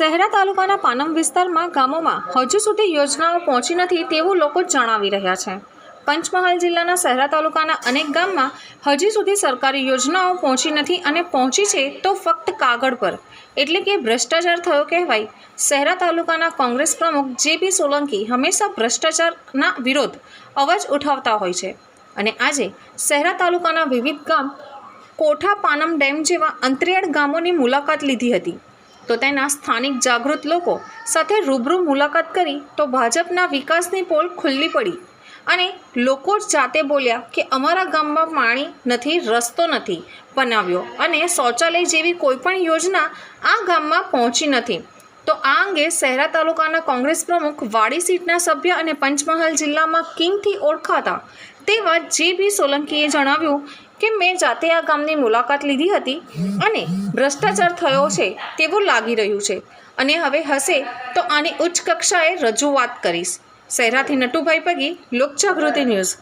શહેરા તાલુકાના પાનમ વિસ્તારમાં ગામોમાં હજુ સુધી યોજનાઓ પહોંચી નથી તેવું લોકો જણાવી રહ્યા છે. પંચમહાલ જિલ્લાના શહેરા તાલુકાના અનેક ગામમાં હજી સુધી સરકારી યોજનાઓ પહોંચી નથી અને પહોંચી છે તો ફક્ત કાગળ પર. એટલે કે ભ્રષ્ટાચાર થયો કહેવાય. શહેરા તાલુકાના કોંગ્રેસ પ્રમુખ જે બી સોલંકી હંમેશા ભ્રષ્ટાચારના વિરોધ અવાજ ઉઠાવતા હોય છે. અને આજે શહેરા તાલુકાના વિવિધ ગામ કોઠા પાનમ ડેમ જેવા અંતરિયાળ ગામોની મુલાકાત લીધી હતી. તો તેના સ્થાનિક જાગૃત લોકો સાથે રૂબરૂ મુલાકાત કરી તો ભાજપના વિકાસની પોલ ખુલ્લી પડી અને લોકો જાતે બોલ્યા કે અમારા ગામમાં પાણી નથી, રસ્તો નથી બનાવ્યો અને શૌચાલય જેવી કોઈપણ યોજના આ ગામમાં પહોંચી નથી. તો આ અંગે શહેરા તાલુકાના કોંગ્રેસ પ્રમુખ વાડી સીટના સભ્ય અને પંચમહાલ જિલ્લામાં કિંગથી ઓળખાતા તેવા જે બી સોલંકીએ જણાવ્યું કે મેં જાતે આ ગામની મુલાકાત લીધી હતી અને ભ્રષ્ટાચાર થયો છે તેવું લાગી રહ્યું છે. અને હવે હશે તો આની ઉચ્ચ કક્ષાએ રજૂઆત કરીશ. શહેરાથી નટુભાઈ પગી લોકજાગૃતિ ન્યૂઝ.